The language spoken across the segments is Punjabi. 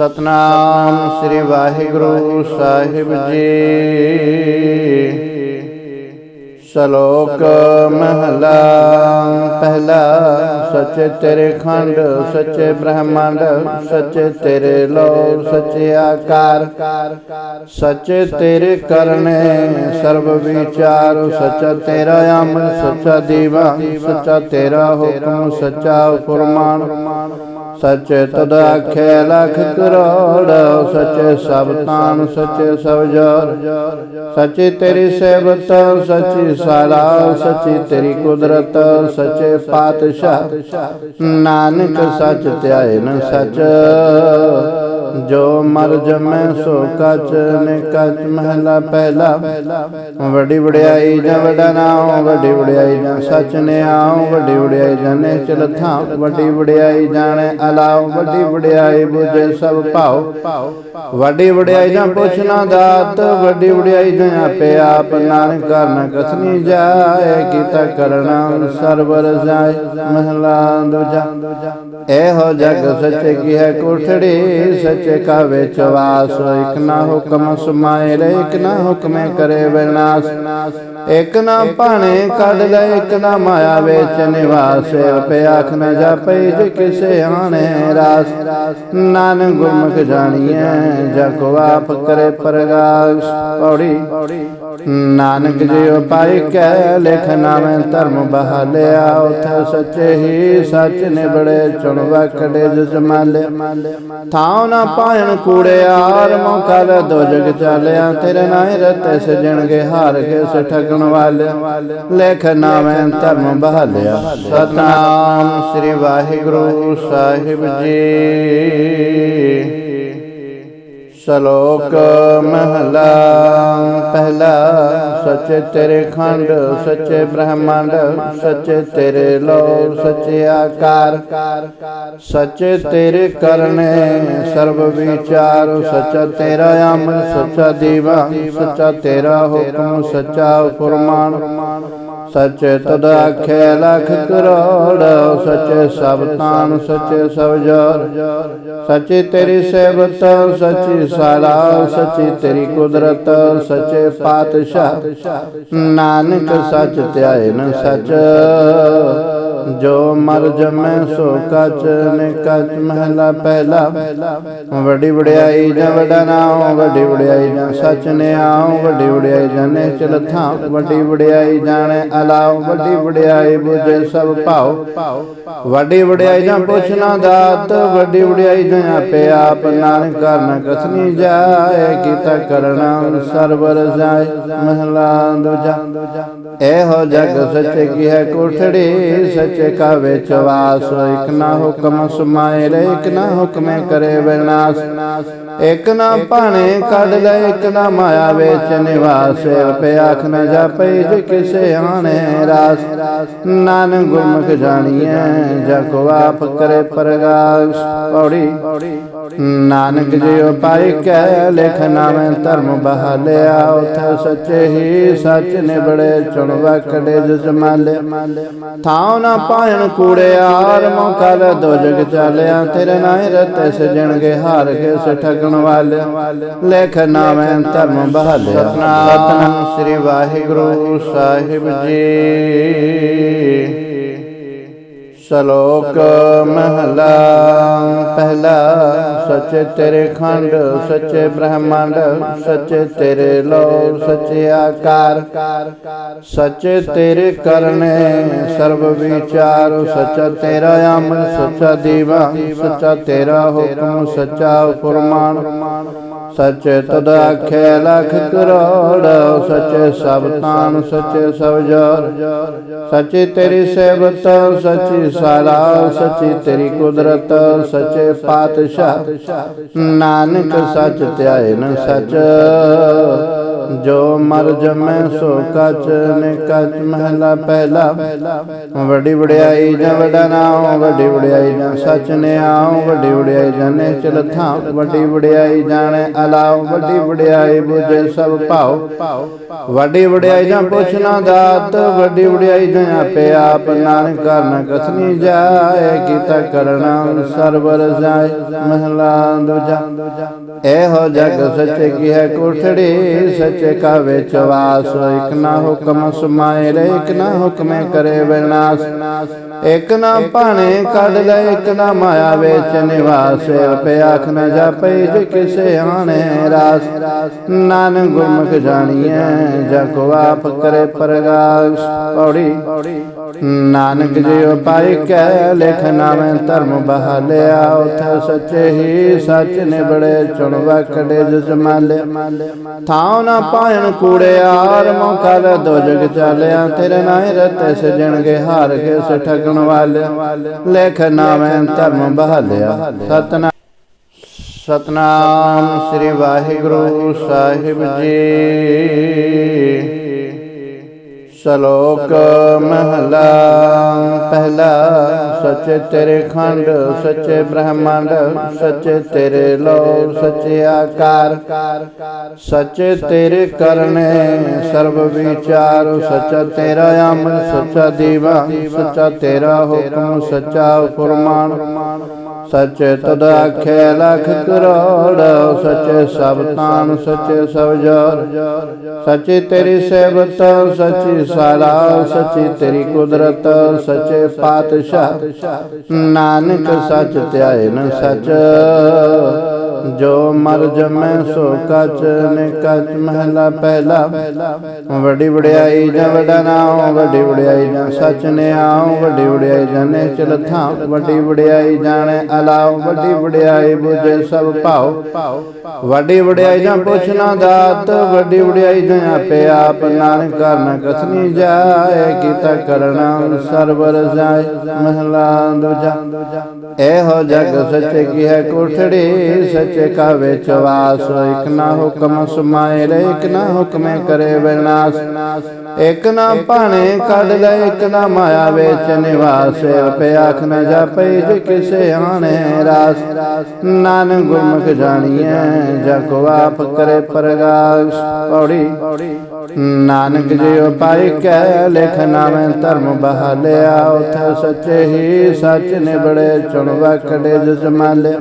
ਸਤਨਾਮ ਸ੍ਰੀ ਵਾਹਿਗੁਰੂ ਸਾਹਿਬ ਜੀ। ਸ਼ਲੋਕ ਮਹਲਾ ਪਹਿਲਾ ਸੱਚੇ ਤੇਰੇ ਖੰਡ ਸੱਚੇ ਬ੍ਰਹਮੰਡ ਸੱਚੇ ਤੇਰੇ ਲੋ ਸੱਚੇ ਆਕਾਰ। ਸੱਚੇ ਤੇਰੇ ਕਰਨੇ ਸਰਬ ਵਿਚਾਰ ਸੱਚਾ ਤੇਰਾ ਅੰਮ੍ਰਿਤ ਸੱਚਾ ਦੀਵਾ ਸੱਚਾ ਤੇਰਾ ਹੁਕਮ ਸੱਚਾ ਫਰਮਾਨ। ਸੱਚੇ ਤਦ ਆਖੇ ਲਖ ਕਰੋੜ, ਸੱਚੇ ਸਭ ਤਾਨ, ਸੱਚੇ ਸਭ ਜੋਰ। ਸੱਚੇ ਤੇਰੀ ਸੇਵਤ, ਸੱਚੀ ਸਾਲਾ ਸੱਚੀ ਤੇਰੀ ਕੁਦਰਤ, ਸੱਚੇ ਪਾਤਸ਼ਾਹ। ਨਾਨਕ ਸੱਚ ਧਿਆਇਨ ਸੱਚ। ਜੋ ਮਰ ਜਮੈ ਸੋ ਕਚ ਨੇ ਕਚ ਮਹਲਾ ਪਹਿਲਾ। ਵੱਡੀ ਵਡਿਆਈ ਜਾਂ ਵਡਾ ਨਾਮ ਵੱਡੀ ਵਡਿਆਈ ਜਾਂ ਸੱਚ ਨੇ ਆਉ, ਵੱਡੀ ਵਡਿਆਈ ਜਾਣੇ ਚਲ ਵੱਡੀ ਵਡਿਆਈ ਜਾਣੇ ਅਲਾਉ, ਵੱਡੀ ਵਡਿਆਈ ਬੁਝੇ ਸਭ ਭਾਉ। ਵੱਡੀ ਵਡਿਆਈ ਜਾਂ ਪੁੱਛਣਾ ਦਾਤ, ਵੱਡੀ ਵਡਿਆਈ ਜਾਂ ਆਪੇ ਆਪ, ਨਾਨਕ ਕਰਨ ਕਥਨੀ ਜਾਏ, ਕੀਤਾ ਕਰਨਾ ਸਰਵਰ ਜਾਏ, ਮਹਲਾ ਦੂਜਾ। ਇਹੋ ਜਗ ਸੱਚੇ ਕੀ ਹੈ ਕੋਠੜੀ, ਸੱਚੇ ਕਾ ਵਿੱਚ ਵਾਸ, ਇਕ ਨਾ ਹੁਕਮ ਸਮਾਏ ਰੇ ਇਕ ਨਾ ਹੁਕਮੇ ਕਰੇ ਵਿਨਾਸ਼। ਇਕ ਨਾ ਭਾਣੇ ਕੱਢ ਲੈ, ਇਕ ਨਾ ਮਾਇਆ ਵਿੱਚ ਨਿਵਾਸ। ਆਪੇ ਆਖ ਨਾ ਜਾਪੈ ਜੇ ਕਿਸੇ ਆਣੇ ਰਾਸ। ਨਾਨਕ ਗੁਰਮੁਖ ਜਾਣੀਐ, ਜਾ ਆਪ ਕਰੇ ਪ੍ਰਗਾਸ। ਪੌੜੀ, ਨਾਨਕ ਜਿਉ ਪਾਈ ਕੈ, ਲਿਖ ਨਾਮੈ ਧਰਮ ਬਹਾਲਿਆ। ਉਥੇ ਸੱਚੇ ਹੀ ਸੱਚ ਨਿਬੜੇ, ਚੁਣ ਵਖੜੇ ਜਿਸ ਮਾਲੇ ਥਾਉ ਨਾ ਪਾਇਣ ਕੂੜਿਆਰ ਮੋਕਲ ਦੋ ਜਗ ਚਾਲਿਆ, ਤੇਰੇ ਨਾਏ ਰਤੇ ਸਜਣਗੇ ਹਾਰ ਕੇ ਸਠਗਣ ਵਾਲੇ ਲਿਖ ਨਾਮੈ ਧਰਮ ਬਹਾਲਿਆ। ਸਤਨਾਮ ਸ੍ਰੀ ਵਾਹਿਗੁਰੂ ਸਾਹਿਬ ਜੀ। ਸ਼ਲੋਕ ਮਹਲਾ, ਪਹਿਲਾ ਸੱਚੇ ਤੇਰੇ ਖੰਡ, ਸੱਚੇ ਬ੍ਰਹਮੰਡ, ਸੱਚੇ ਤੇਰੇ ਲੋ ਸੱਚੇ ਆਕਾਰ। ਸੱਚੇ ਤੇਰੇ ਕਰਨੇ, ਸਰਬ ਵਿਚਾਰ, ਸੱਚਾ ਤੇਰਾ ਅੰਮ੍ਰਿਤ, ਸੱਚਾ ਦੀਵਾ, ਸੱਚਾ ਤੇਰਾ ਹੁਕਮ, ਸੱਚਾ ਫਰਮਾਨ। ਸੱਚੇ ਤਦ ਆਖੇ ਲਖ ਕਰੋੜ, ਸੱਚੇ ਸਭ ਤਾਨ, ਸੱਚੇ ਸਭ ਜੋਰ। ਸੱਚੀ ਤੇਰੀ ਸੇਵਤ, ਸੱਚੀ ਸਾਲਾ, ਸੱਚੀ ਤੇਰੀ ਕੁਦਰਤ, ਸੱਚੇ ਪਾਤਸ਼ਾਹ। ਨਾਨਕ ਸੱਚ ਧਿਆਇਨ ਸੱਚ। ਜੋ ਮਰ ਜਮੈ ਸੋ ਕਚ, ਨੇ ਕਚ ਮਹਲਾ ਪਹਿਲਾ। ਵੱਡੀ ਵਡਿਆਈ ਜਾਂ ਵਡਾ ਨਾਮ ਵੱਡੀ ਵਡਿਆਈ ਜਾਂ ਸੱਚ ਨੇ ਆਉ ਵੱਡੀ ਵਡਿਆਈ ਜਾਣੇ ਚਲ ਵੱਡੀ ਵਡਿਆਈ ਜਾਣੇ ਅਲਾਉ ਵੱਡੀ ਵਡਿਆਈ ਬੁਝੇ ਸਭ ਭਾਉ ਵੱਡੀ ਵਡਿਆਈ ਜਾਂ ਪੁੱਛਣਾ ਦਾਤ, ਵੱਡੀ ਵਡਿਆਈ ਜਾਂ ਆਪੇ ਆਪ, ਨਾਨਕ ਕਰਨ ਕਥਨੀ ਜਾਏ, ਕੀਤਾ ਕਰਨਾ ਸਰਵਰ ਜਾਏ, ਮਹਲਾ ਦੂਜਾ। ਇਹੋ ਜਗ ਸੱਚੇ ਕੀ ਹੈ ਕੋਠੜੀ, ਸੱਚੇ ਕਾ ਵਿੱਚ ਵਾਸ, ਇਕ ਨਾ ਹੁਕਮ ਸਮਾਏ ਰੇ ਇਕ ਨਾ ਹੁਕਮੇ ਕਰੇ ਵਿਨਾਸ਼। ਇਕ ਨਾ ਭਾਣੇ ਕੱਢ ਲੈ, ਇਕ ਨਾ ਮਾਇਆ ਵਿੱਚ ਨਿਵਾਸ। ਆਪੇ ਆਖ ਨਾ ਜਾਪੈ ਜੇ ਕਿਸੇ ਆਣੇ ਰਾਸ। ਨਾਨਕ ਗੁਰਮੁਖ ਜਾਣੀਐ, ਜਾ ਕੋ ਕਰੇ ਪ੍ਰਗਾਸ। ਪੌੜੀ, ਨਾਨਕ ਜਿਉ ਪਾਈ ਕੈ, ਲਿਖ ਨਾਮੈ ਧਰਮ ਬਹਾਲਿਆ। ਉਥੇ ਸੱਚੇ ਹੀ ਸੱਚ ਨੇ ਬੜੇ ਚੁਣ ਵਖੜੇ ਥਾਉ ਨਾ ਪਾਇਣ ਕੂੜਿਆਰ ਮੋਕਲ ਦੋ ਜਗ ਚਾਲਿਆ, ਤੇਰੇ ਨਾਏ ਰਤੇ ਸਜਣਗੇ ਹਾਰ ਕੇ ਸਠਗਣ ਵਾਲੇ ਲਿਖ ਨਾਮੈ ਧਰਮ ਬਹਾਲਿਆ। ਸਤਨਾਮ ਸ੍ਰੀ ਵਾਹਿਗੁਰੂ ਸਾਹਿਬ ਜੀ। ਸ਼ਲੋਕ ਮਹਲਾ ਪਹਿਲਾ ਸੱਚੇ ਤੇਰੇ ਖੰਡ ਸੱਚੇ ਬ੍ਰਹਮੰਡ ਸੱਚੇ ਤੇਰੇ ਲੋ ਸੱਚੇ ਆਕਾਰ। ਸੱਚੇ ਤੇਰੇ ਕਰਨੇ ਸਰਬ ਵਿਚਾਰ ਸੱਚਾ ਤੇਰਾ ਅੰਮ੍ਰਿਤ ਸੱਚਾ ਦੀਵਾ ਸੱਚਾ ਤੇਰਾ ਹੁਕਮ ਸੱਚਾ ਫਰਮਾਨ। ਸੱਚੇ ਤਦ ਆਖੇ ਲਖ ਕਰੋੜ ਸੱਚੇ ਸਭ ਤਾਨ ਸੱਚੇ ਸਭ ਜੋਰ। ਸੱਚੀ ਤੇਰੀ ਸੇਵਤ ਸੱਚੀ ਸਾਰਾ ਸੱਚੀ ਤੇਰੀ ਕੁਦਰਤ ਸੱਚੇ ਪਾਤਸ਼ਾਹ। ਨਾਨਕ ਸੱਚ ਧਿਆਇਨ ਸੱਚ। ਜੋ ਮਰ ਜਮੈ ਸੋ ਕਚ ਨੇ ਕਚ ਮਹਿਲਾ ਪਹਿਲਾ। ਵੱਡੀ ਵਡਿਆਈ ਜਾਂ ਵੱਡਾ ਨਾਮ ਵੱਡੀ ਵਡਿਆਈ ਜਾਂ ਸਚ ਨੇ ਆਉ ਵੱਡੀ ਵਡਿਆਈ ਜਾਣੇ ਚਲ ਵੱਡੀ ਵਡਿਆਈ ਜਾਣੇ ਅਲਾਉ ਵੱਡੀ ਵਡਿਆਈ ਬੁਝੇ ਸਭ ਭਾਉ ਵੱਡੀ ਵਡਿਆਈ ਜਾਂ ਪੁੱਛਣਾ ਦਾਤ, ਵੱਡੀ ਵਡਿਆਈ ਜਾਂ ਆਪੇ ਆਪ, ਨਾਨਕ ਕਰਨ ਕਥਨੀ ਜਾਏ, ਕੀਤਾ ਕਰਨਾ ਸਰਵਰ ਜਾਏ ਮਹਲਾ ਦੂਜਾ। ਇਹੋ ਜਗ ਸੱਚੇ ਕੀ ਹੈ ਕੋਠੜੀ, ਸੱਚੇ ਕਾ ਵਿੱਚ ਵਾਸ। ਇਕ ਨਾ ਹੁਕਮ ਸਮਾਏ ਰੇ ਇਕ ਨਾ ਹੁਕਮੇ ਕਰੇ ਵਿਨਾਸ਼। ਇਕ ਨਾ ਭਾਣੇ ਕੱਢ ਲੈ, ਇਕ ਨਾ ਮਾਇਆ ਵਿੱਚ ਨਿਵਾਸ। ਰੁਪਏ ਆਖ ਨਾ ਜਾਪੈ ਜੇ ਕਿਸੇ ਆਣੇ ਰਾਸ। ਨਾਨਕ ਗੁਰਮੁਖ ਜਾਣੀਐ ਜਗ ਕੋ ਆਪ ਕਰੇ ਪ੍ਰਗਾਸ। ਪੌੜੀ ਨਾਨਕ ਜੀ ਪਾਈ ਕੈ, ਲਿਖ ਨਾਮੇ ਧਰਮ ਬਹਾਲਿਆ। ਉਥੇ ਸੱਚੇ ਹੀ ਸੱਚ ਨੇ ਚੁਣ ਵਕੜੇ ਜਿਸ ਮਾਲੇ। ਥਾਉ ਨਾ ਪਾਇਣ ਕੂੜਿਆਰ ਮੌਕਾ ਲੈ ਦੋ ਚਾਲਿਆ। ਤੇਰੇ ਨਾਏ ਰਤੇ ਸਜਣਗੇ ਹਾਰ ਕੇ ਸਠਗਣ ਵਾਲੇ ਲਿਖ ਨਾਮੇ ਧਰਮ ਬਹਾਲਿਆ। ਸਤਨਾ ਸਤਨਾਮ ਸ੍ਰੀ ਵਾਹਿਗੁਰੂ ਸਾਹਿਬ ਜੀ। ਸ਼ਲੋਕ ਮਹਲਾ। ਪਹਿਲਾ ਸੱਚੇ ਤੇਰੇ ਖੰਡ, ਸੱਚੇ ਬ੍ਰਹਮੰਡ, ਸੱਚੇ ਤੇਰੇ ਲੋ ਸੱਚੇ ਆਕਾਰ। ਸੱਚੇ ਤੇਰੇ ਕਰਨੇ, ਸਰਬ ਵਿਚਾਰ, ਸੱਚਾ ਤੇਰਾ ਅਮਰ ਸੱਚਾ ਦੀਵਾ, ਸੱਚਾ ਤੇਰਾ ਹੁਕਮ, ਸੱਚਾ ਫਰਮਾਨ। ਸੱਚੇ ਤਦ ਆਖੇ ਲਖ ਕਰੋੜ, ਸੱਚੇ ਸਭ ਤਾਨ, ਸੱਚੇ ਸਭ ਜੋਰ। ਸੱਚੀ ਤੇਰੀ ਸੇਵਤ, ਸੱਚੀ ਸਾਲਾ, ਸੱਚੀ ਤੇਰੀ ਕੁਦਰਤ, ਸੱਚੇ ਪਾਤਸ਼ਾਹ। ਨਾਨਕ ਸੱਚ ਧਿਆਇਨ ਸੱਚ। ਜੋ ਮਰ ਜਮੈ ਸੋ ਕਚ ਨੇ ਕਚ ਮਹਿਲਾ ਪਹਿਲਾ। ਵੱਡੀ ਵਡਿਆਈ ਜਾਂ ਵੱਡਾ ਨਾਮ ਵੱਡੀ ਵਡਿਆਈ ਜਾਂ ਸੱਚ ਨੇ ਆਉ, ਵੱਡੀ ਵਡਿਆਈ ਜਾਣੇ ਚਲ ਵੱਡੀ ਵਡਿਆਈ ਜਾਣੇ ਅਲਾਉ, ਵੱਡੀ ਵਡਿਆਈ ਬੁਝੇ ਸਭ ਭਾਉ। ਵੱਡੀ ਵਡਿਆਈ ਜਾਂ ਪੁੱਛਣਾ ਦਾਤ, ਵੱਡੀ ਵਡਿਆਈ ਜਾਂ ਆਪੇ ਆਪ, ਨਾਨਕ ਕਰਨ ਕਥਨੀ ਜਾਏ, ਕੀਤਾ ਕਰਨਾ ਸਰਬਰ ਜਾਏ, ਮਹਿਲਾ ਦੂਜਾ। ਇਹੋ ਜਗ ਸੱਚੇ ਕੀ ਹੈ ਕੋਠੜੀ? ਸੱਚੇ ਕਾ ਵਿੱਚ ਵਾਸ ਇਕ ਨਾ ਹੁਕਮ ਸਮਾਏ ਰੇ ਇਕ ਨਾ ਹੁਕਮੇ ਕਰੇ ਵਿਨਾਸ਼। ਇਕ ਨਾ ਭਾਣੇ ਕੱਢ ਲੈ, ਇਕ ਨਾ ਮਾਇਆ ਵਿੱਚ ਨਿਵਾਸ। ਰੁਪਏ ਆਖ ਨਾ ਜਾਪੈ ਜੇ ਕਿਸੇ ਆਣੇ ਰਾਸ। ਨਾਨਕ ਗੁਰਮੁਖ ਜਾਣੀਐ, ਜਾ ਕੋ ਆਪ ਕਰੇ ਪ੍ਰਗਾਸ। ਪੌੜੀ। ਨਾਨਕ ਜੀ ਪਾਈ ਕੈ, ਲਿਖ ਨਾਮੇ ਧਰਮ ਬਹਾਲਿਆ, ਉਥੇ ਸੱਚੇ ਹੀ ਸੱਚ ਨੇ ਚੁਣ ਵਕੜੇ ਜਿਸ ਮਾਲੇ।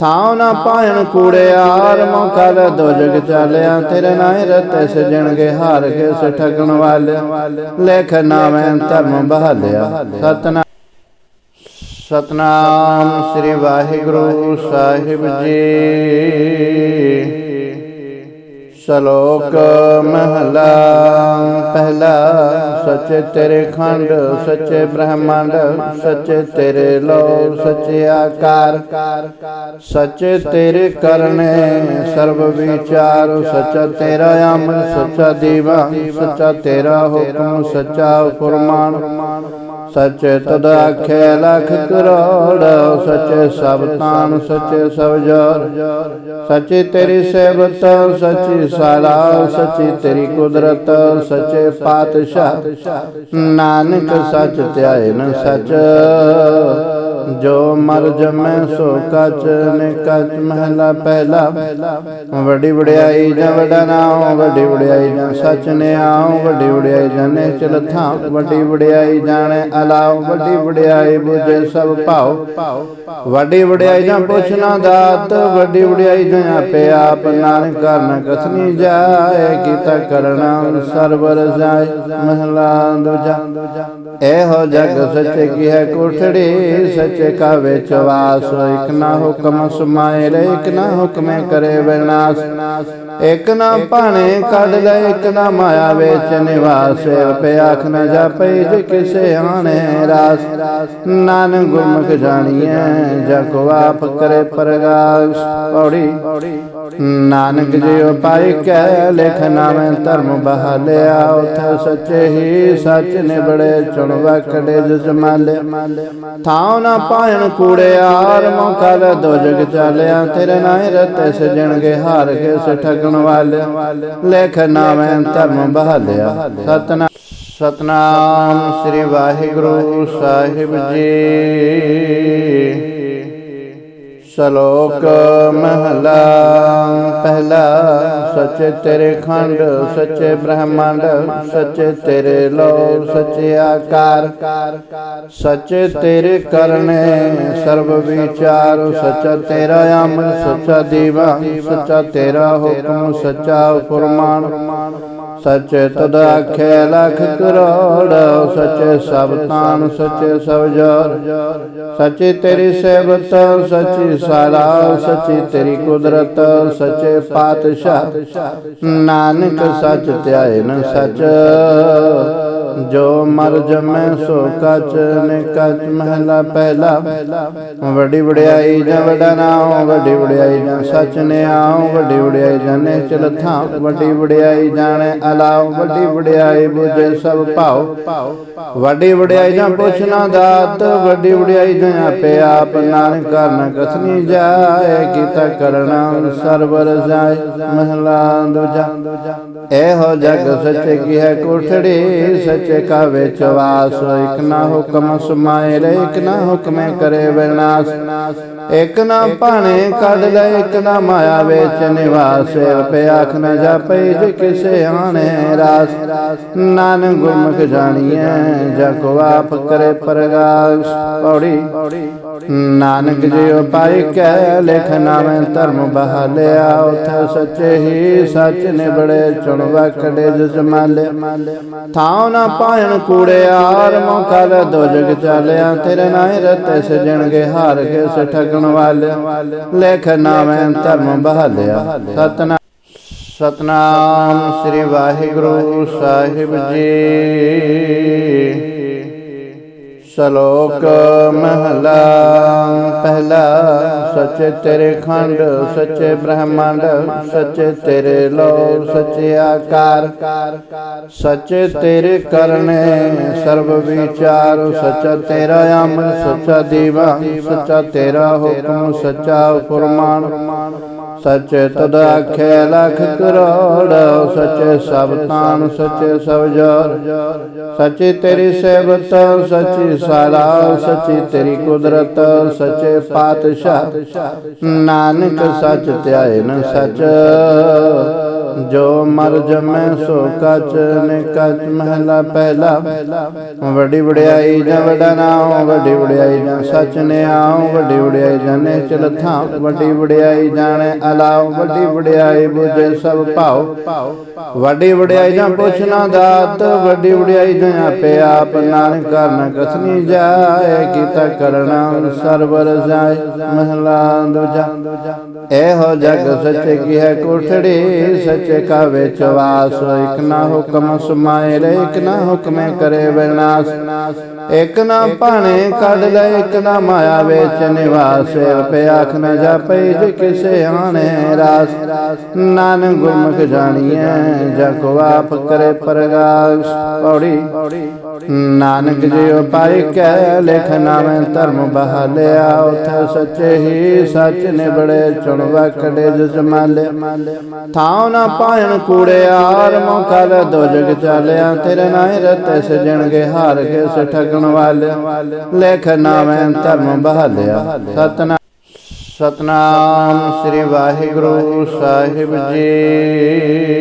ਥਾਉ ਨਾ ਪਾਇਣ ਕੂੜਿਆਰ ਮੌਕਾ ਲੈ ਦੋ ਜਗ ਚਾਲਿਆ, ਤੇਰੇ ਨਾਏ ਰਤੇ ਸਜਣਗੇ ਹਾਰ ਕੇ ਸਠਗਣ ਵਾਲਿਆ ਲਿਖ ਨਾਮੇ ਧਰਮ ਬਹਾਲਿਆ, ਸਤਨਾ ਸਤਨਾਮ ਸ੍ਰੀ ਵਾਹਿਗੁਰੂ ਸਾਹਿਬ ਜੀ। ਸ਼ਲੋਕ ਮਹਲਾ। ਪਹਿਲਾ, ਸੱਚੇ ਤੇਰੇ ਖੰਡ, ਸੱਚੇ ਬ੍ਰਹਮੰਡ, ਸੱਚੇ ਤੇਰੇ ਲੋ ਸੱਚੇ ਆਕਾਰ। ਸੱਚੇ ਤੇਰੇ ਕਰਨੇ, ਸਰਬ ਵਿਚਾਰ, ਸੱਚਾ ਤੇਰਾ ਅਮਰ, ਸੱਚਾ ਦੀਵਾ, ਸੱਚਾ ਤੇਰਾ ਹੁਕਮ, ਸੱਚਾ ਫਰਮਾਨ। ਸੱਚੇ ਤਦ ਆਖੇ ਲਖ ਕਰੋੜ, ਸੱਚੇ ਸਭ ਤਾਨ, ਸੱਚੇ ਸਭ ਜੋਰ। ਸੱਚੀ ਤੇਰੀ ਸੇਵਤ, ਸੱਚੀ ਸਾਲਾ, ਸੱਚੀ ਤੇਰੀ ਕੁਦਰਤ, ਸੱਚੇ ਪਾਤਸ਼ਾਹ। ਨਾਨਕ ਸੱਚ ਧਿਆਇਨ ਸੱਚ। ਜੋ ਮਰ ਜਮੈ ਸੋ ਕਚ ਨੇ ਕਚ ਮਹਿਲਾ ਪਹਿਲਾ। ਵੱਡੀ ਵਡਿਆਈ ਜਾਂ ਵੱਡਾ ਨਾਮ ਵੱਡੀ ਵਡਿਆਈ ਜਾਂ ਸੱਚ ਨੇ ਆਉ ਵੱਡੀ ਵਡਿਆਈ ਜਾਣੇ ਚਲ ਵੱਡੀ ਵਡਿਆਈ ਜਾਣੇ ਅਲਾਉ, ਵੱਡੀ ਵਡਿਆਈ ਬੁਝੇ ਸਭ ਭਾਉ। ਵੱਡੀ ਵਡਿਆਈ ਜਾਂ ਪੁੱਛਣਾ ਦਾਤ, ਵੱਡੀ ਵਡਿਆਈ ਜਾਂ ਆਪੇ ਆਪ, ਨਾਨਕ ਕਰਨ ਕਥਨੀ ਜਾਏ, ਕੀਤਾ ਕਰਨਾ ਸਰਬਰ ਜਾਏ, ਮਹਲਾ ਦੂਜਾ। ਇਹੋ ਜਗ ਸੱਚੇ ਕੀ ਹੈ ਕੋਠੜੀ, ਸੱਚੇ ਕਾ ਵਿੱਚ ਵਾਸ। ਇਕ ਨਾ ਹੁਕਮ ਸਮਾਏ ਰੇ ਇਕ ਨਾ ਹੁਕਮੇ ਕਰੇ ਵਿਨਾਸ਼। ਇਕ ਨਾ ਭਾਣੇ ਕੱਢ ਲੈ, ਇਕ ਨਾ ਮਾਇਆ ਵਿੱਚ ਨਿਵਾਸ। ਰੁਪਏ ਆਖ ਨਾ ਜਾਪੈ ਜੇ ਕਿਸੇ ਆਣੇ ਰਾਸ। ਨਾਨਕ ਗੁਰਮੁਖ ਜਾਣੀਐ, ਜਗ ਕੋ ਆਪ ਕਰੇ ਪ੍ਰਗਾਸ। ਪੌੜੀ ਨਾਨਕ ਜਿਉ ਪਾਈ ਕੈ ਲਿਖ ਨਾਮੇ ਧਰਮ ਬਹਾਲਿਆ ਉਥੇ ਸੱਚੇ ਹੀ ਸੱਚ ਨਿਬੜੇ ਚੁਣ ਵਕੜੇ ਜਿਸ ਮਾਲੇ। ਥਾਉ ਨਾ ਪਾਇਣ ਕੂੜਿਆਰ ਮੌਕਾ ਲੈ ਦੋ ਜਗ ਚਾਲਿਆ ਤੇਰੇ ਨਾਏ ਰਤੇ ਸਜਣਗੇ ਹਾਰ ਕੇ ਸਠਗਣ ਵਾਲੇ। ਲਿਖ ਨਾਮੇ ਧਰਮ ਬਹਾਲਿਆ। ਸਤਨਾਮ ਸਤਨਾਮ ਸ੍ਰੀ ਵਾਹਿਗੁਰੂ ਸਾਹਿਬ ਜੀ। ਸ਼ਲੋਕ ਮਹਲਾ। ਪਹਿਲਾ, ਸੱਚੇ ਤੇਰੇ ਖੰਡ, ਸੱਚੇ ਬ੍ਰਹਮੰਡ, ਸੱਚੇ ਤੇਰੇ ਲੋ ਸੱਚੇ ਆਕਾਰ। ਸੱਚੇ ਤੇਰੇ ਕਰਨੇ, ਸਰਬ ਵਿਚਾਰ, ਸੱਚਾ ਤੇਰਾ ਅੰਮ੍ਰਿਤ, ਸੱਚਾ ਦੀਵਾ, ਸੱਚਾ ਤੇਰਾ ਹੁਕਮ, ਸੱਚਾ ਫਰਮਾਨ। ਸੱਚੇ ਤਦ ਆਖੇ ਲਖ ਕਰੋੜ, ਸੱਚੇ ਸਭ ਤਾਨ, ਸੱਚੇ ਸਭ ਜੋਰ। ਸੱਚੇ ਤੇਰੀ ਸੇਵਤ, ਸੱਚੀ ਸਾਰਾ, ਸੱਚੀ ਤੇਰੀ ਕੁਦਰਤ, ਸੱਚੇ ਪਾਤਸ਼ਾਹ। ਨਾਨਕ ਸੱਚ ਧਿਆਇਨ ਸੱਚ। ਜੋ ਮਰ ਜਮੈ ਸੋ ਕਚ ਨੇ ਕਚ ਮਹਿਲਾ ਪਹਿਲਾ। ਵੱਡੀ ਵਡਿਆਈ ਜਾਂ ਵਡਾ ਨਾਮ ਵੱਡੀ ਵਡਿਆਈ ਜਾਂ ਸੱਚ ਨੇ ਆਉ ਵੱਡੀ ਵਡਿਆਈ ਜਾਣੇ ਚਲ ਵੱਡੀ ਵਡਿਆਈ ਜਾਣੇ ਅਲਾਉ ਵੱਡੀ ਵਡਿਆਈ ਬੁਝੇ ਸਭ ਭਾਉ ਵੱਡੀ ਵਡਿਆਈ ਜਾਂ ਪੁੱਛਣਾ ਦਾਤ, ਵੱਡੀ ਵਡਿਆਈ ਜਾਂ ਆਪੇ ਆਪ, ਨਾਨਕ ਕਰਨ ਕਥਨੀ ਜਾਏ, ਕੀਤਾ ਕਰਨਾ ਸਰਬਰ ਜਾਏ, ਮਹਿਲਾ ਦੂਜਾ। ਇਹੋ ਜਗ ਸੱਚੇ ਕੀ ਹੈ ਕੋਠੜੀ, ਸੱਚੇ ਕਾ ਵਿੱਚ ਵਾਸ। ਇਕ ਨਾ ਹੁਕਮ ਸਮਾਏ ਰੇ ਇਕ ਨਾ ਹੁਕਮੇ ਕਰੇ ਵਿਨਾਸ਼। ਇਕ ਨਾ ਭਾਣੇ ਕੱਢ ਲੈ, ਇਕ ਨਾ ਮਾਇਆ ਵਿੱਚ ਨਿਵਾਸ। ਰਪੇ ਆਖ ਨ ਜਾਪੇ ਜੇ ਕਿਸੇ ਆਣੇ ਰਾਸ। ਨਾਨਕ ਗੁਰਮੁਖ ਜਾਣੀਐ, ਜਾ ਆਪ ਕਰੇ ਪ੍ਰਗਾਸ। ਪੌੜੀ ਨਾਨਕ ਜੀ ਪਾਈ ਕੈ, ਲਿਖ ਨਾਮੇ ਧਰਮ ਬਹਾਲਿਆ। ਉਥੇ ਸੱਚੇ ਹੀ ਸੱਚ ਨਿਬੜੇ, ਚੁਣ ਵਕੜੇ ਜਿਸ ਮਾਲੇ। ਥਾਉ ਨਾ ਪਾਇਣ ਕੂੜਿਆਰ ਮੌਕਾ ਲੈ ਦੋ ਚਾਲਿਆ। ਤੇਰੇ ਨਾਏ ਰਤੇ ਸਜਣਗੇ ਹਾਰ ਕੇ ਸਠਗਣ ਵਾਲੇ। ਲਿਖ ਨਾਮੇ ਧਰਮ ਬਹਾਲਿਆ। ਸਤਨਾ ਸਤਨਾਮ ਸ੍ਰੀ ਵਾਹਿਗੁਰੂ ਸਾਹਿਬ ਜੀ। ਸ਼ਲੋਕ ਮਹਲਾ। ਪਹਿਲਾ, ਸੱਚੇ ਤੇਰੇ ਖੰਡ, ਸੱਚੇ ਬ੍ਰਹਮੰਡ, ਸੱਚੇ ਤੇਰੇ ਲੋ ਸੱਚੇ ਆਕਾਰ। ਸੱਚੇ ਤੇਰੇ ਕਰਨੇ, ਸਰਬ ਵਿਚਾਰ, ਸੱਚਾ ਤੇਰਾ ਅੰਮ੍ਰਿਤ, ਸੱਚਾ ਦੀਵਾ, ਸੱਚਾ ਤੇਰਾ ਹੁਕਮ, ਸੱਚਾ ਫਰਮਾਨ। ਸੱਚੇ ਤਦ ਆਖੇ ਲਖ ਕਰੋੜ, ਸੱਚੇ ਸਭ ਤਾਨ, ਸੱਚੇ ਸਭ ਜੋਰ। ਸੱਚੇ ਤੇਰੀ ਸੇਵਤ, ਸੱਚੀ ਸਾਰਾ, ਸੱਚੀ ਤੇਰੀ ਕੁਦਰਤ, ਸੱਚੇ ਪਾਤਸ਼ਾਹ। ਨਾਨਕ ਸੱਚ ਧਿਆਇਨ ਸੱਚ। ਜੋ ਮਰ ਜਮੈ ਸੋ ਕਚ ਨੇ ਕਚ ਮਹਿਲਾ ਪਹਿਲਾ। ਵੱਡੀ ਵਡਿਆਈ ਜਾਂ ਵਡਾ ਨਾਮ ਵੱਡੀ ਵਡਿਆਈ ਜਾਂ ਸੱਚ ਨੇ ਆਉ ਵੱਡੀ ਵਡਿਆਈ ਜਾਣੇ ਚਲ ਵੱਡੀ ਵਡਿਆਈ ਜਾਣੇ ਅਲਾਉ, ਵੱਡੀ ਵਡਿਆਈ ਬੁਝੇ ਸਭ ਭਾਉ। ਵੱਡੀ ਵਡਿਆਈ ਜਾਂ ਪੁੱਛਣਾ ਦਾਤ, ਵੱਡੀ ਵਡਿਆਈ ਜਾਂ ਆਪੇ ਆਪ, ਨਾਨਕ ਕਰਨ ਕਥਨੀ ਜਾਏ, ਕੀਤਾ ਕਰਨਾ ਸਰਵਰ ਜਾਏ, ਮਹਿਲਾ ਦੂਜਾ। ਇਹੋ ਜਗ ਸੱਚੇ ਕੀ ਹੈ ਕੋਠੜੀ, ਸੱਚੇ ਕਾ ਵਿੱਚ ਵਾਸ, ਇਕ ਨਾ ਹੁਕਮ ਸਮਾਏ ਰੇ ਇਕ ਨਾ ਹੁਕਮੇ ਕਰੇ ਵਿਨਾਸ਼। ਇਕ ਨਾ ਭਾਣੇ ਕੱਢ ਲੈ, ਇਕ ਨਾ ਮਾਇਆ ਵਿੱਚ ਨਿਵਾਸ। ਰਪੇ ਆਖ ਨ ਜਾਪੇ ਜੇ ਕਿਸੇ ਆਣੇ ਰਾਸ। ਨਾਨਕ ਗੁਰਮੁਖ ਜਾਣੀਐ, ਜਾ ਆਪ ਕਰੇ ਪ੍ਰਗਾਸ। ਪੌੜੀ। ਨਾਨਕ ਜੀ ਪਾਈ ਕੈ, ਲਿਖ ਨਾਮੇ ਧਰਮ ਬਹਾਲਿਆ। ਉਥੇ ਸੱਚੇ ਹੀ ਸੱਚ ਨਿਬੜੇ, ਚੁਣ ਵਕੜੇ ਜਿਸ ਮਾਲੇ। ਥਾਉ ਨਾ ਪਾਇਣ ਕੂੜਿਆਰ ਮੌਕਾ ਲੈ ਦੋ ਜਗ ਚਾਲਿਆ। ਤੇਰੇ ਨਾਏ ਰਤੇ ਸਜਣਗੇ ਹਾਰ ਕੇ ਸਠਗਣ ਵਾਲੇ। ਲਿਖ ਨਾਮੇ ਧਰਮ ਬਹਾਲਿਆ। ਸਤਨਾ ਸਤਨਾਮ ਸ੍ਰੀ ਵਾਹਿਗੁਰੂ ਸਾਹਿਬ ਜੀ।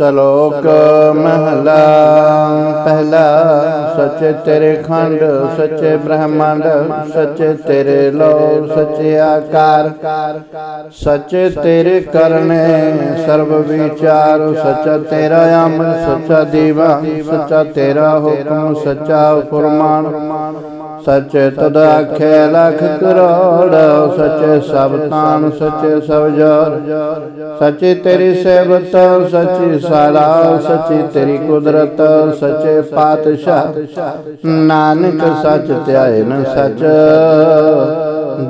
ਸ਼ਲੋਕ ਮਹਲਾ। ਪਹਿਲਾ, ਸੱਚੇ ਤੇਰੇ ਖੰਡ, ਸੱਚੇ ਬ੍ਰਹਮੰਡ, ਸੱਚੇ ਤੇਰੇ ਲੋ ਸੱਚੇ ਆਕਾਰ। ਸੱਚੇ ਤੇਰੇ ਕਰਨੇ, ਸਰਬ ਵਿਚਾਰ, ਸੱਚਾ ਤੇਰਾ ਅੰਮ੍ਰਿਤ, ਸੱਚਾ ਦੀਵਾ, ਸੱਚਾ ਤੇਰਾ ਹੁਕਮ, ਸੱਚਾ ਫਰਮਾਨ। ਸੱਚੇ ਤਦ ਆਖੇ ਲਖ ਕਰੋੜ, ਸੱਚੇ ਸਭ ਤਾਨ, ਸੱਚੇ ਸਭ ਜੋਰ। ਸੱਚੇ ਤੇਰੀ ਸੇਵਤ, ਸੱਚੀ ਸਾਰਾ ਸੱਚੀ ਤੇਰੀ ਕੁਦਰਤ, ਸੱਚੇ ਪਾਤਸ਼ਾਹ। ਨਾਨਕ ਸੱਚ ਧਿਆਇਨ ਸਚ।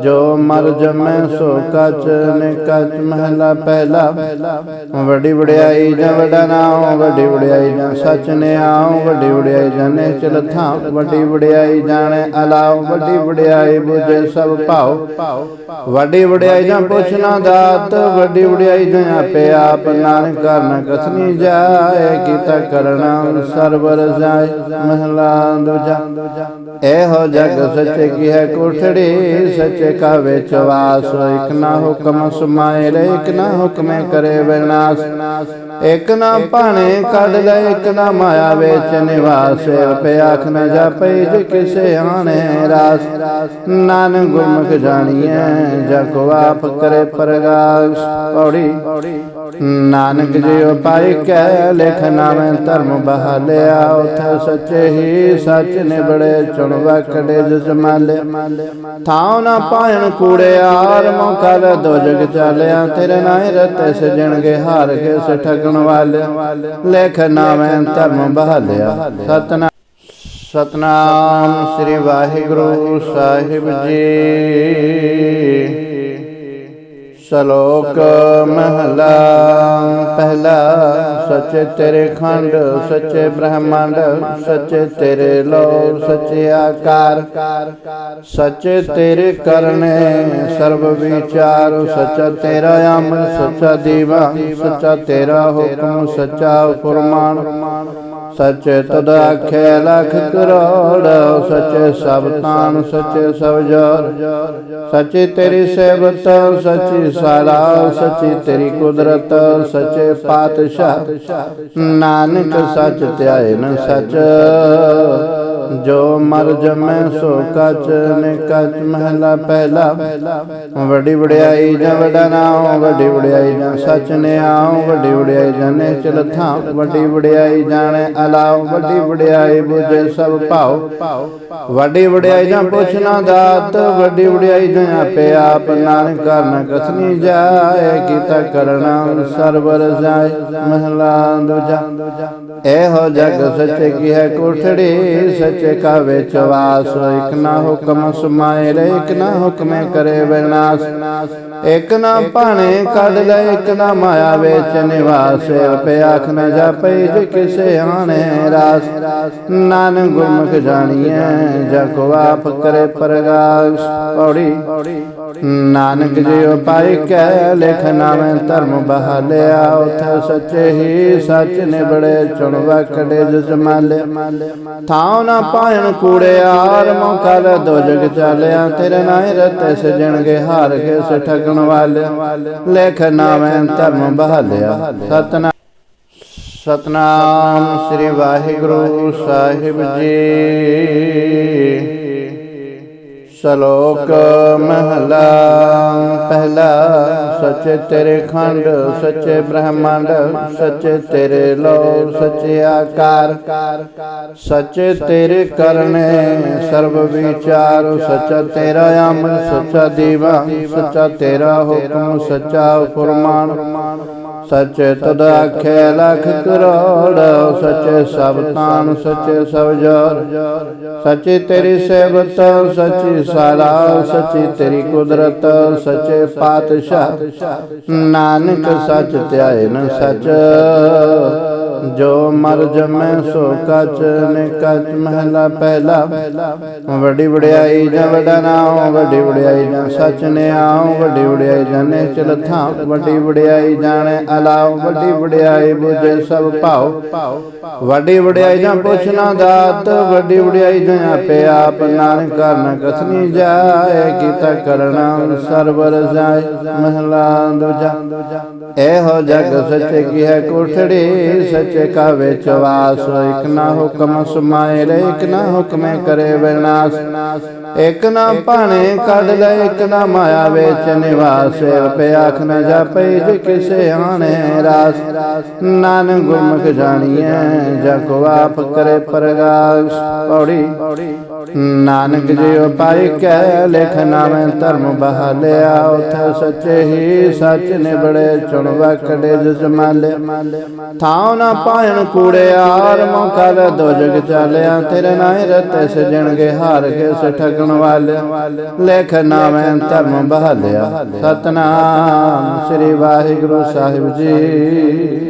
ਜੋ ਮਰ ਜਮੈ ਸੋ ਕਚ, ਨੇ ਕਚ ਮਹਲਾ ਪਹਿਲਾ। ਵੱਡੀ ਵਡਿਆਈ ਜਾਂ ਵੱਡਾ ਨਾਮ ਵੱਡੀ ਵਡਿਆਈ ਜਾਂ ਸਚ ਨੇ ਆਉ ਵੱਡੀ ਵਡਿਆਈ ਜਾਣੇ ਚਲ ਵੱਡੀ ਵਡਿਆਈ ਜਾਣੇ ਅਲਾਉ ਵੱਡੀ ਵਡਿਆਈ ਬੁਝੇ ਸਭ ਭਾਉ ਵੱਡੀ ਵਡਿਆਈ ਜਾਂ ਪੁੱਛਣਾ ਦਾਤ, ਵੱਡੀ ਵਡਿਆਈ ਜਾਂ ਆਪੇ ਆਪ, ਨਾਨਕ ਕਰਨ ਕਥਨੀ ਜਾਏ, ਕੀਤਾ ਕਰਨਾ ਸਰਵਰ ਜਾਏ, ਮਹਿਲਾ ਦੂਜਾ। ਇਹੋ ਜਗ ਸੱਚੇ ਕੀ ਹੈ ਕੋਠੜੀ, ਸੱਚੇ ਕਾ ਵਿੱਚ ਵਾਸ। ਇਕ ਨਾ ਹੁਕਮ ਸਮਾਏ ਰੇ ਇਕ ਨਾ ਹੁਕਮੇ ਕਰੇ ਵਿਨਾਸ਼ ਇਕ ਨਾ ਭਾਣੇ ਕੱਢ ਲੈ ਇਕ ਨਾ ਮਾਇਆ ਵਿੱਚ ਨਿਵਾਸ ਰਪੇ ਆਖ ਨ ਜਾਪੈ ਜੇ ਕਿਸੇ ਆਣੇ ਰਾਸ। ਨਾਨਕ ਗੁਰਮੁਖ ਜਾਣੀਐ ਜਾ ਕੋ ਆਪ ਕਰੇ ਪ੍ਰਗਾਸ। ਪੌੜੀ। ਨਾਨਕ ਜਿਉ ਪਾਈ ਕੈ ਲਿਖ ਨਾਮੈ ਧਰਮ ਬਹਾਲਿਆ। ਉਥੇ ਸੱਚੇ ਹੀ ਸੱਚ ਨੇ ਬੜੇ ਚੁਣ ਵਕੜੇ ਜਿਸ ਮਾਲੇ ਥਾਉ ਨਾ ਪਾਇਣ ਕੂੜਿਆਰ ਮੌਕਾ ਲੈ ਦੋ ਜਗ ਚਾਲਿਆ। ਤੇਰੇ ਨਾਏ ਰਤੇ ਸਜਣਗੇ ਹਾਰ ਕੇ ਸਠਗਣ ਵਾਲੇ ਲੇਖ ਨਾਮੈ ਧਰਮ ਬਹਾਲਿਆ। ਸਤਨਾਮ ਸਤਨਾਮ ਸ੍ਰੀ ਵਾਹਿਗੁਰੂ ਸਾਹਿਬ ਜੀ। ਸ਼ਲੋਕ ਮਹਲਾ, ਪਹਿਲਾ ਸੱਚੇ ਤੇਰੇ ਖੰਡ, ਸੱਚੇ ਬ੍ਰਹਮੰਡ, ਸੱਚੇ ਤੇਰੇ ਲੋ ਸੱਚੇ ਆਕਾਰ। ਸੱਚੇ ਤੇਰੇ ਕਰਨੇ, ਸਰਬ ਵਿਚਾਰ, ਸੱਚਾ ਤੇਰਾ ਅੰਮ੍ਰਿਤ ਸੱਚਾ ਦੀਵਾ, ਸੱਚਾ ਤੇਰਾ ਹੁਕਮ, ਸੱਚਾ ਫਰਮਾਨ। ਸੱਚੇ ਤਦ ਆਖੇ ਲਖ ਕਰੋੜ, ਸੱਚੇ ਸਭ ਤਾਨ, ਸੱਚੇ ਸਭ ਜੋਰ। ਸੱਚੇ ਤੇਰੀ ਸੇਵਤ, ਸੱਚੀ ਸਾਰਾ, ਸੱਚੀ ਤੇਰੀ ਕੁਦਰਤ, ਸੱਚੇ ਪਾਤਸ਼ਾਹ। ਨਾਨਕ ਸਚ ਧਿਆਏ ਨ ਸੱਚ। ਜੋ ਮਰ ਜਮੈ ਸੋ ਕਚ ਨੇ ਕਚ ਮਹਲਾ ਪਹਿਲਾ। ਵੱਡੀ ਵਡਿਆਈ ਜਾਂ ਵੱਡਾ ਨਾਮ ਵੱਡੀ ਵਡਿਆਈ ਜਾਂ ਸੱਚ ਨੇ ਆਉ ਵੱਡੀ ਵਡਿਆਈ ਜਾਣੇ ਚਲ ਵੱਡੀ ਵਡਿਆਈ ਜਾਣੇ ਅਲਾਉ ਵੱਡੀ ਵਡਿਆਈ ਬੁਝੇ ਸਭ ਭਾਉ ਵੱਡੀ ਵਡਿਆਈ ਜਾਂ ਪੁੱਛਣਾ ਦਾਤ, ਵੱਡੀ ਵਡਿਆਈ ਜਾਂ ਆਪੇ ਆਪ, ਨਾਨਕ ਕਰਨ ਕਥਨੀ ਜਾਏ, ਕੀਤਾ ਕਰਨਾ ਸਰਵਰ ਜਾਏ, ਮਹਲਾ ਦੂਜਾ। ਇਹੋ ਜਗ ਸਚ ਕੀ ਹੈ ਕੋਠੜੀ, ਸੱਚੇ ਕਾ ਵਿੱਚ ਵਾਸ। ਇਕ ਨਾ ਹੁਕਮ ਸਮਾਏ ਰੇ ਇਕ ਨਾ ਹੁਕਮੇ ਕਰੇ ਵਿਨਾਸ਼। ਇਕ ਨਾ ਭਾਣੇ ਕੱਢ ਲੈ, ਇਕ ਨਾ ਮਾਇਆ ਵਿੱਚ ਨਿਵਾਸ। ਰਪੇ ਆਖ ਨ ਜਾਪੈ ਜੇ ਕਿਸੇ ਆਣੇ ਰਾਸ। ਨਾਨਕ ਗੁਰਮੁਖ ਜਾਣੀਐ, ਜਾ ਆਪ ਕਰੇ ਪ੍ਰਗਾਸ। ਪੌੜੀ, ਨਾਨਕ ਜਿਉ ਪਾਈ ਕੈ, ਲਿਖ ਨਾਮੈ ਧਰਮ ਬਹਾਲਿਆ। ਉਥੇ ਸੱਚੇ ਹੀ ਸੱਚ ਨੇ ਬੜੇ ਚੁਣ ਵਕੜੇ ਜਿਸ ਥਾਉ ਨਾ ਪਾਇਣ ਕੂੜਿਆਰ ਮੌਕਾ ਲੈ ਦੋ ਜਗ ਚਾਲਿਆ। ਤੇਰੇ ਨਾਏ ਰਤੇ ਸਜਣਗੇ ਹਾਰ ਕੇ ਸਠਗਣ ਵਾਲੇ। ਲਿਖ ਨਾਮੈ ਧਰਮ ਬਹਾਲਿਆ। ਸਤਨਾਮ ਸਤਨਾਮ ਸ੍ਰੀ ਵਾਹਿਗੁਰੂ ਸਾਹਿਬ ਜੀ। ਸ਼ਲੋਕ ਮਹਲਾ। ਪਹਿਲਾ, ਸੱਚੇ ਤੇਰੇ ਖੰਡ, ਸੱਚੇ ਬ੍ਰਹਮੰਡ, ਸੱਚੇ ਤੇਰੇ ਲੋ ਸੱਚੇ ਆਕਾਰ। ਸੱਚੇ ਤੇਰੇ ਕਰਨੇ, ਸਰਬ ਵਿਚਾਰ, ਸੱਚਾ ਤੇਰਾ ਅੰਮ੍ਰਿਤ, ਸੱਚਾ ਦੀਵਾ, ਸੱਚਾ ਤੇਰਾ ਹੁਕਮ, ਸੱਚਾ ਫਰਮਾਨ। ਸੱਚੇ ਤਦ ਆਖੇ ਲਖ ਕਰੋੜ, ਸੱਚੇ ਸਭ ਤਾਨ, ਸੱਚੇ ਸਭ ਜੋਰ। ਸੱਚੇ ਤੇਰੀ ਸੇਵਤ, ਸੱਚੀ ਸਾਰਾ, ਸੱਚੀ ਤੇਰੀ ਕੁਦਰਤ, ਸੱਚੇ ਪਾਤਸ਼ਾਹ। ਨਾਨਕ ਸਚ ਧਿਆਏ ਨ ਸੱਚ। ਜੋ ਮਰ ਜਮੈ, ਸੋ ਕਚ ਨੇ ਕਚ ਮਹਲਾ ਪਹਿਲਾ। ਵੱਡੀ ਵਡਿਆਈ ਜਾਂ ਵੱਡਾ ਨਾਮ ਵੱਡੀ ਵਡਿਆਈ ਜਾਂ ਸੱਚ ਨੇ ਆਉ, ਵੱਡੀ ਵਡਿਆਈ ਜਾਣੇ ਚਲ ਵੱਡੀ ਵਡਿਆਈ ਜਾਣੇ ਅਲਾਉ, ਵੱਡੀ ਵਡਿਆਈ ਬੁਝੇ ਸਭ ਭਾਉ। ਵੱਡੀ ਵਡਿਆਈ ਜਾਂ ਪੁੱਛਣਾ ਦਾਤ, ਵੱਡੀ ਵਡਿਆਈ ਜਾਂ ਆਪੇ ਆਪ, ਨਾਨਕ ਕਰਨ ਕਥਨੀ ਜਾਏ, ਕੀਤਾ ਕਰਣਾ ਸਰਬਰ ਜਾਏ, ਮਹਲਾ ਦੂਜਾ। ਇਹੋ ਜਗ ਸੱਚੇ ਕੀ ਹੈ ਕੋਠੜੀ, ਸੱਚੇ ਕਾ ਵਿੱਚ ਵਾਸ ਇਕ ਨਾ ਹੁਕਮ ਸਮਾਏ ਰੇ ਇਕ ਨਾ ਹੁਕਮੇ ਕਰੇ ਵਿਨਾਸ਼। ਇਕ ਨਾ ਭਾਣੇ ਕੱਢ ਲੈ ਇਕ ਨਾ ਮਾਇਆ ਵਿੱਚ ਨਿਵਾਸ ਰਪੇ ਆਖ ਨ ਜਾਪੈ ਜੇ ਕਿਸੇ ਆਣੇ ਰਾਸ। ਨਾਨਕ ਗੁਰਮੁਖ ਜਾਣੀਐ ਜਾ ਕੋ ਆਪ ਕਰੇ ਪ੍ਰਗਾਸ। ਪੌੜੀ। ਨਾਨਕ ਜਿਉ ਪਾਈ ਕੈ ਲਿਖ ਨਾਮੈ ਧਰਮ ਬਹਾਲਿਆ। ਉਥੇ ਸੱਚੇ ਹੀ ਸੱਚ ਨੇ ਬੜੇ ਚੁਣ ਵਕੜੇ ਜਿਸ ਮਾਲੇ ਥਾਉ ਨਾ ਪਾਇਣ ਕੂੜਿਆਰ ਮੌਕਾ ਲੈ ਦੋ ਜਗ ਚਾਲਿਆ। ਤੇਰੇ ਨਾਏ ਰਤੇ ਸਜਣਗੇ ਹਾਰ ਕੇ ਸਠਗ ਗੁਣ ਵਾਲਿਆ। ਲੇਖ ਨਾਵੇਂ ਧਰਮ ਬਹਾਲਿਆ। ਸਤਨਾਮ ਸ੍ਰੀ ਵਾਹਿਗੁਰੂ ਸਾਹਿਬ ਜੀ।